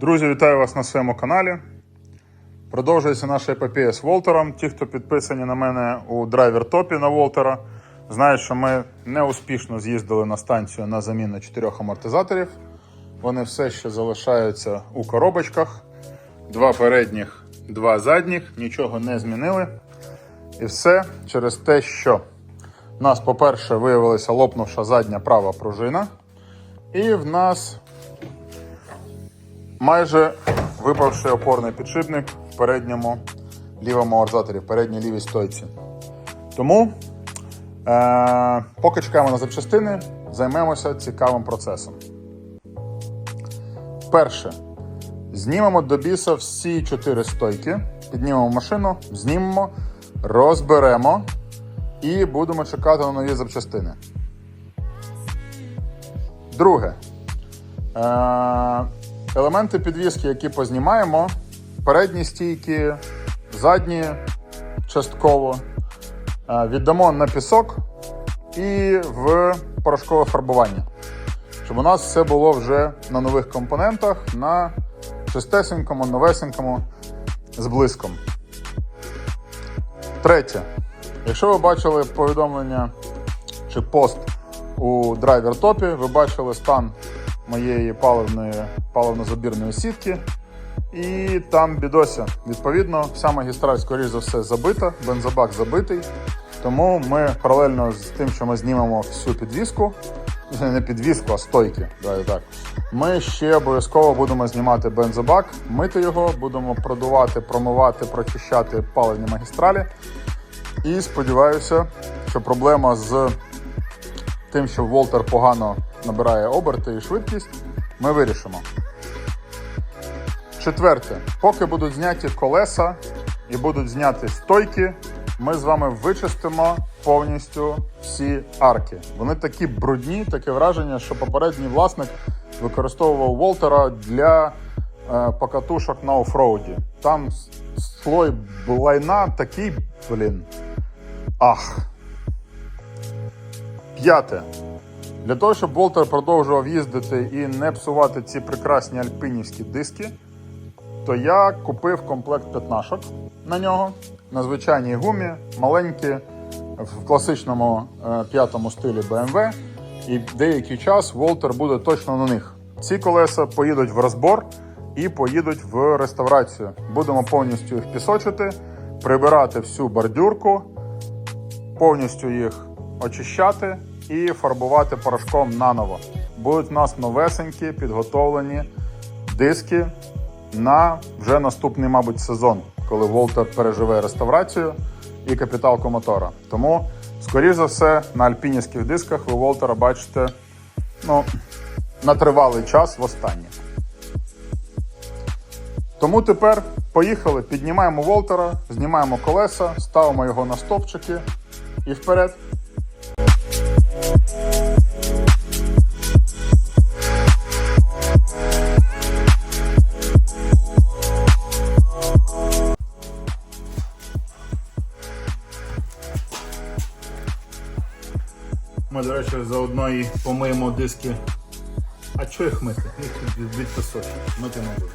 Друзі, вітаю вас на своєму каналі. Продовжується наша епопея з Волтером. Ті, хто підписані на мене у драйвер топі на Волтера, знають, що ми неуспішно з'їздили на станцію на заміну чотирьох амортизаторів. Вони все ще залишаються у коробочках. Два передніх, два задніх, нічого не змінили. І все через те, що в нас, по-перше, виявилася лопнувша задня права пружина, і в нас майже випавши опорний підшипник в передньому лівому амортизаторі, в передній лівій стойці. Тому, е- поки чекаємо на запчастини, займемося цікавим процесом. Перше. Знімемо до біса всі чотири стойки, піднімемо машину, знімемо, розберемо і будемо чекати на нові запчастини. Друге. Е- елементи підвіски, які познімаємо, передні стійки, задні частково, е, віддамо на пісок і в порошкове фарбування. Щоб у нас все було вже на нових компонентах, на чистесенькому, новесенькому з блиском. Третє. Якщо ви бачили повідомлення чи пост у драйвер топі, ви бачили стан моєї паливної паливно-забірної сітки. І там бідося. Відповідно, вся магістраль, скоріш за все, забита, бензобак забитий. Тому ми паралельно з тим, що ми знімемо всю підвіску, не підвіску, а стойки. давай так. Ми ще обов'язково будемо знімати бензобак, мити його, будемо продувати, промивати, прочищати паливні магістралі. І сподіваюся, що проблема з тим, що Волтер погано набирає оберти і швидкість, ми вирішимо. Четверте, поки будуть зняті колеса і будуть зняті стойки, ми з вами вичистимо повністю всі арки. Вони такі брудні, таке враження, що попередній власник використовував Волтера для е, покатушок на офроуді. Там слой лайна такий, блін. Ах. П'яте. Для того, щоб Волтер продовжував їздити і не псувати ці прекрасні альпинівські диски, то я купив комплект п'ятнашок на нього на звичайній гумі, маленькі, в класичному е, п'ятому стилі BMW. І деякий час Волтер буде точно на них. Ці колеса поїдуть в розбор і поїдуть в реставрацію. Будемо повністю їх пісочити, прибирати всю бордюрку, повністю їх очищати і фарбувати порошком наново. Будуть у нас новесенькі, підготовлені диски на вже наступний, мабуть, сезон, коли Волтер переживе реставрацію і капіталку мотора. Тому, скоріш за все, на альпінівських дисках ви Волтера бачите ну, на тривалий час в останнє. Тому тепер поїхали, піднімаємо Волтера, знімаємо колеса, ставимо його на стовпчики і вперед. Заодно і помиємо диски. А чого їх мити? Їх від, пісочок. Мити не буде.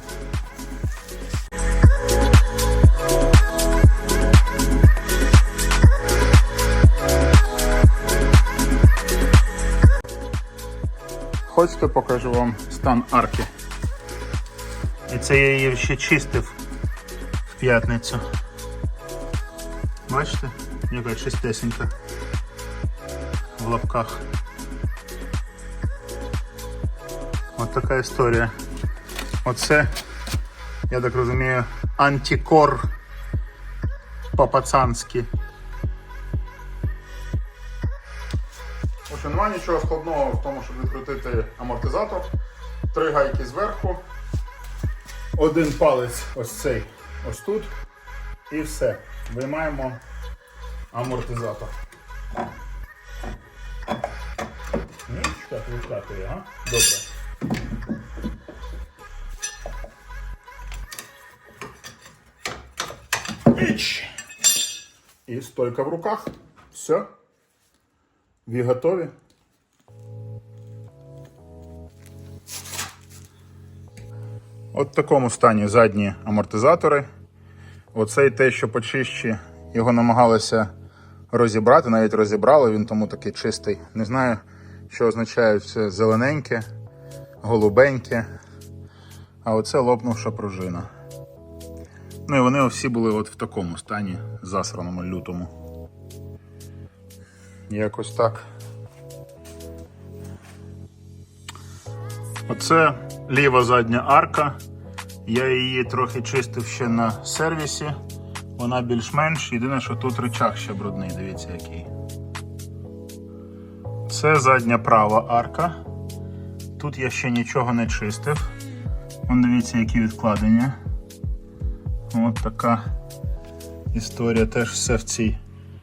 Хочете покажу вам стан арки. І це я її ще чистив в п'ятницю. Бачите, яка чистесенька в лапках. Така історія. Оце, я так розумію, антикор по-пацанськи. Немає нічого складного в тому, щоб відкрутити амортизатор. Три гайки зверху. Один палець ось цей ось тут. І все. Виймаємо амортизатор. Ні, так викатує, ага? Добре. Іч. І стойка в руках. Все. Ви готові? От в такому стані задні амортизатори. Оцей те, що почище, його намагалися розібрати, навіть розібрали, він тому такий чистий. Не знаю, що означає це зелененьке, голубеньке. А оце лопнувша пружина. Ну і вони всі були от в такому стані, засраному лютому. Якось так. Оце ліва задня арка. Я її трохи чистив ще на сервісі. Вона більш-менш. Єдине, що тут рычаг ще брудний, дивіться який. Це задня права арка. Тут я ще нічого не чистив. Вон дивіться, які відкладення. От така історія. Теж все в цій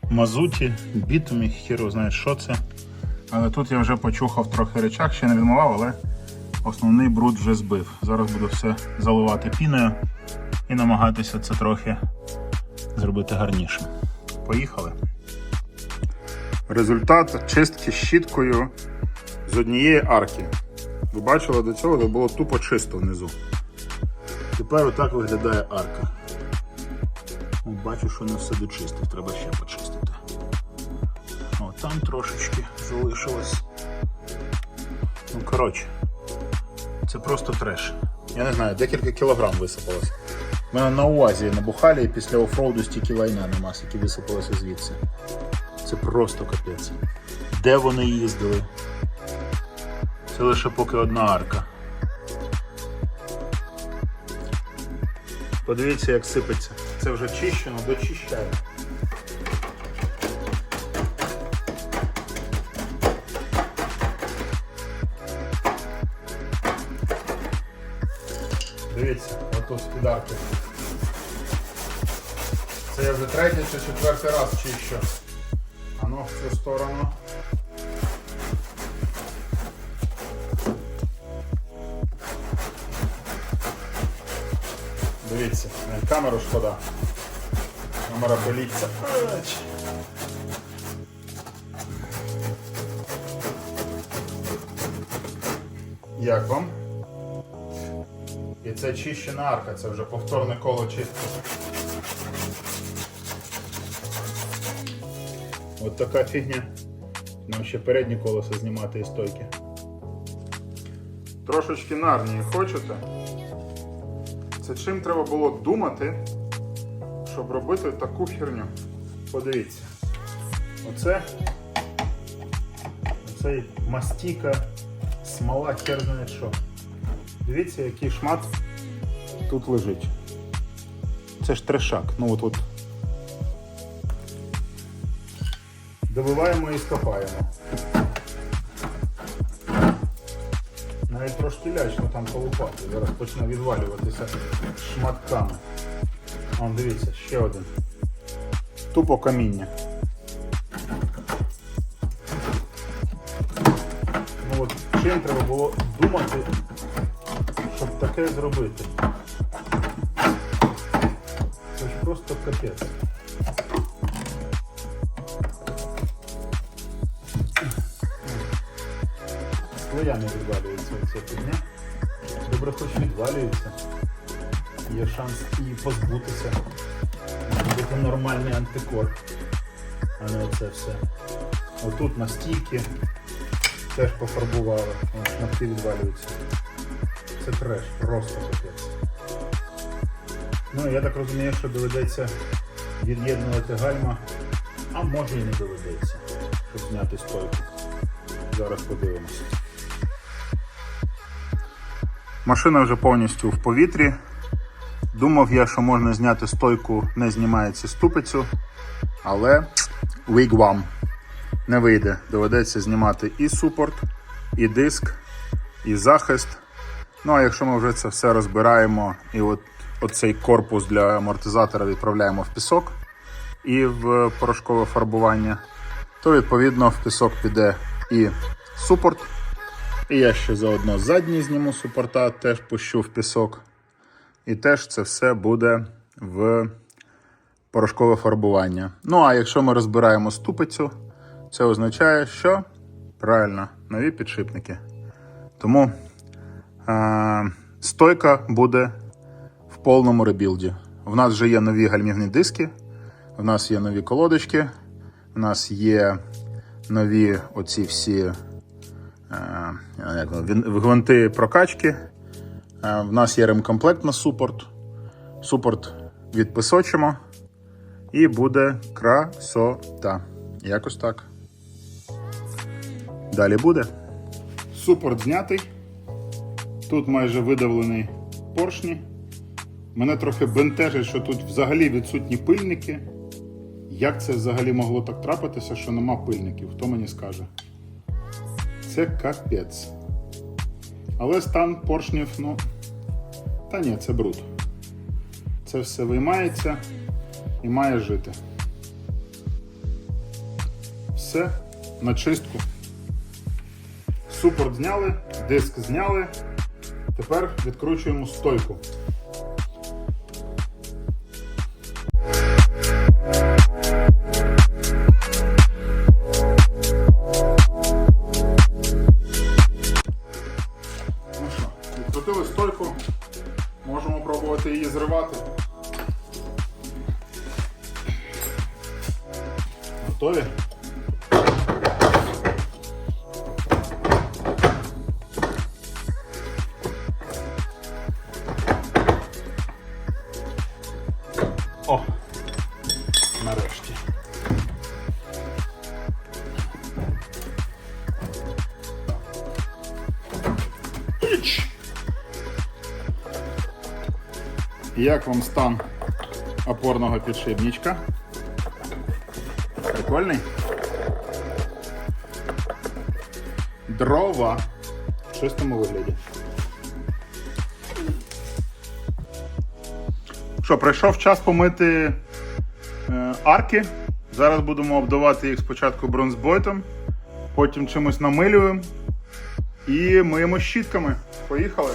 мазуті, бітумі, хіро знає, що це. Але тут я вже почухав трохи речах, ще не відмивав, але основний бруд вже збив. Зараз буду все заливати піною і намагатися це трохи зробити гарніше. Поїхали. Результат чистки щіткою з однієї арки. Ви бачили до цього, де було тупо чисто внизу. Тепер отак виглядає арка. О, бачу, що не все дочистив, треба ще почистити. О, там трошечки залишилось. Ну, коротше, це просто треш. Я не знаю, декілька кілограм висипалось. У мене на увазі набухали і після офроуду стільки лайна нема, які висипалося звідси. Це просто капець. Де вони їздили? Це лише поки одна арка. Подивіться, як сипеться. Це вже чищено, дочищаю. Дивіться, отут з-під. Це я вже третій чи четвертий раз чищу. А ну в цю сторону. Камеру шкода. Камера боліться. Як вам? І це чищена арка, це вже повторне коло чистки. От така фігня. Нам ще передні колеса знімати із стойки. Трошечки нарнії хочете? Це чим треба було думати, щоб робити таку херню. Подивіться. Оце оцей мастіка, смола, хер знає що. Дивіться, який шмат тут лежить. Це ж трешак. Ну от от. Добиваємо і скопаємо. Навіть трошки лячно там колупати. Зараз почне відвалюватися шматками. Вон, дивіться, ще один. Тупо каміння. Ну от чим треба було думати, щоб таке зробити. Це ж просто капець. Слоями відвалюється ця фігня. Добре хоч відвалюється. Є шанс її позбутися. Бути нормальний антикор. А не оце все. Отут на стійки теж пофарбували. Шматки відвалюються. Це треш, просто капець. Ну я так розумію, що доведеться від'єднувати гальма, а може і не доведеться, щоб зняти стойку. Зараз подивимося. Машина вже повністю в повітрі. Думав я, що можна зняти стойку, не знімається ступицю, але wigwam не вийде. Доведеться знімати і супорт, і диск, і захист. Ну а якщо ми вже це все розбираємо і от оцей корпус для амортизатора відправляємо в пісок і в порошкове фарбування, то відповідно в пісок піде і супорт. І я ще заодно задній зніму супорта, теж пущу в пісок. І теж це все буде в порошкове фарбування. Ну а якщо ми розбираємо ступицю, це означає, що правильно, нові підшипники. Тому е- Стойка буде в повному ребілді. В нас вже є нові гальмівні диски, в нас є нові колодочки, в нас є нові оці всі гвинти прокачки. Е, в нас є ремкомплект на супорт. Супорт відписочимо. І буде красота. Якось так. Далі буде. Супорт знятий. Тут майже видавлений поршні. Мене трохи бентежить, що тут взагалі відсутні пильники. Як це взагалі могло так трапитися, що нема пильників? Хто мені скаже? Це капець. Але стан поршнів, ну. Та ні, це бруд. Це все виймається і має жити. Все на чистку. Супорт зняли, диск зняли. Тепер відкручуємо стойку. Можемо пробувати її зривати. Готові? Як вам стан опорного підшипничка? Прикольний? Дрова в чистому вигляді. Що, прийшов час помити е, арки. Зараз будемо обдавати їх спочатку бронзбойтом, потім чимось намилюємо і миємо щітками. Поїхали.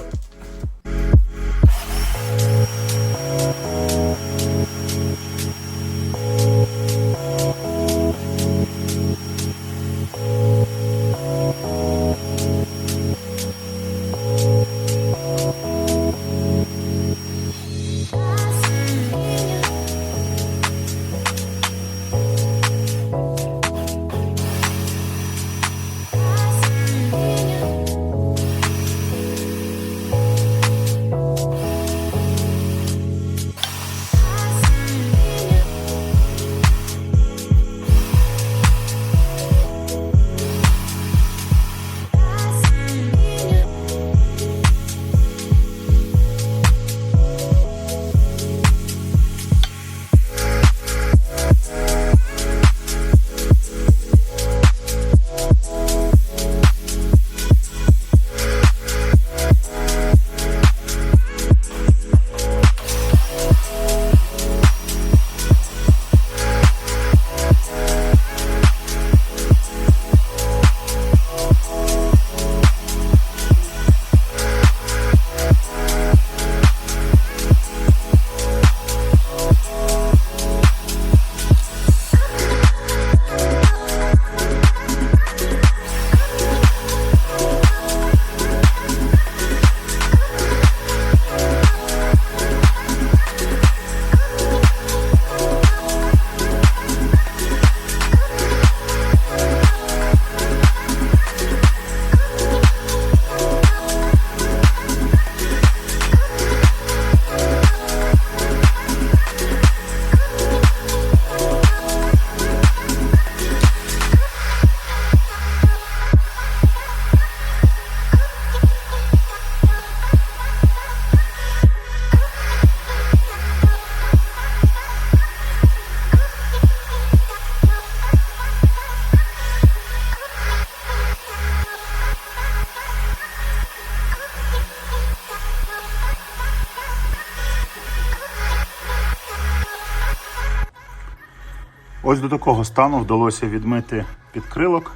Ось до такого стану вдалося відмити підкрилок.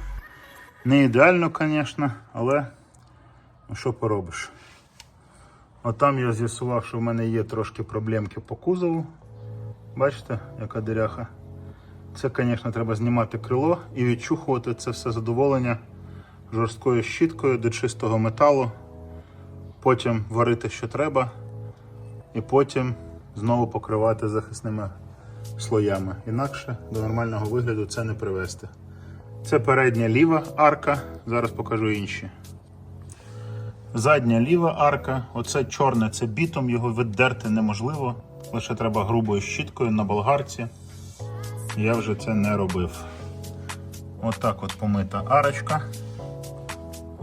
Не ідеально, звісно, але ну, що поробиш. А там я з'ясував, що в мене є трошки проблемки по кузову. Бачите, яка диряха. Це, звісно, треба знімати крило і відчухувати це все задоволення жорсткою щіткою до чистого металу. потім варити, що треба, і потім знову покривати захисними слоями. Інакше до нормального вигляду це не привести. Це передня ліва арка, зараз покажу інші. Задня ліва арка, оце чорне, це бітом, його віддерти неможливо. Лише треба грубою щіткою на болгарці. Я вже це не робив. Отак от помита арочка.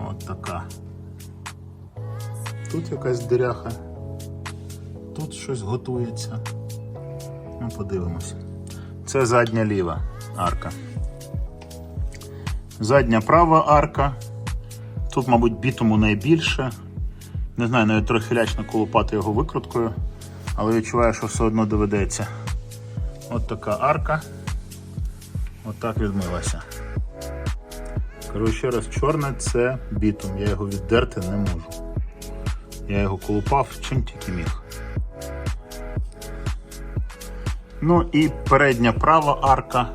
От така. Тут якась диряха. Тут щось готується. Ну, подивимося. Це задня ліва арка. Задня права арка. Тут, мабуть, бітуму найбільше. Не знаю, навіть трохи лячно колупати його викруткою, але відчуваю, що все одно доведеться. От така арка. От відмилася. Кажу ще раз, чорне це бітум, я його віддерти не можу. Я його колупав чим тільки міг. Ну і передня права арка.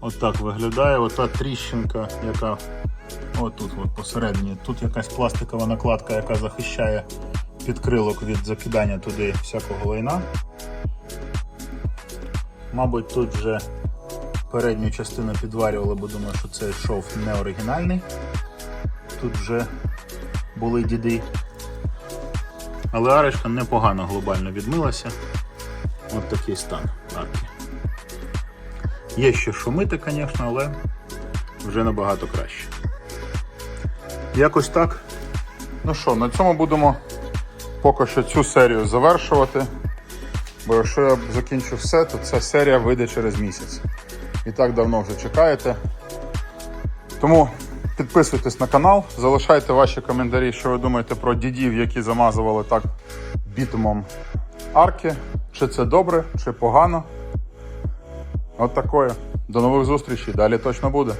Отак виглядає. Ота тріщинка, яка отут от посередині. Тут якась пластикова накладка, яка захищає підкрилок від закидання туди всякого лайна. Мабуть, тут вже передню частину підварювали, бо думаю, що цей шов не оригінальний. Тут вже були діди. Але арочка непогано глобально відмилася. От такий стан арки. Є ще шумити, звісно, але вже набагато краще. Якось так. Ну що, на цьому будемо поки що цю серію завершувати. Бо якщо я закінчу все, то ця серія вийде через місяць. І так давно вже чекаєте. Тому підписуйтесь на канал, залишайте ваші коментарі, що ви думаєте про дідів, які замазували так бітумом арки. Чи це добре, чи погано. От такое. До нових зустрічей. Далі точно буде.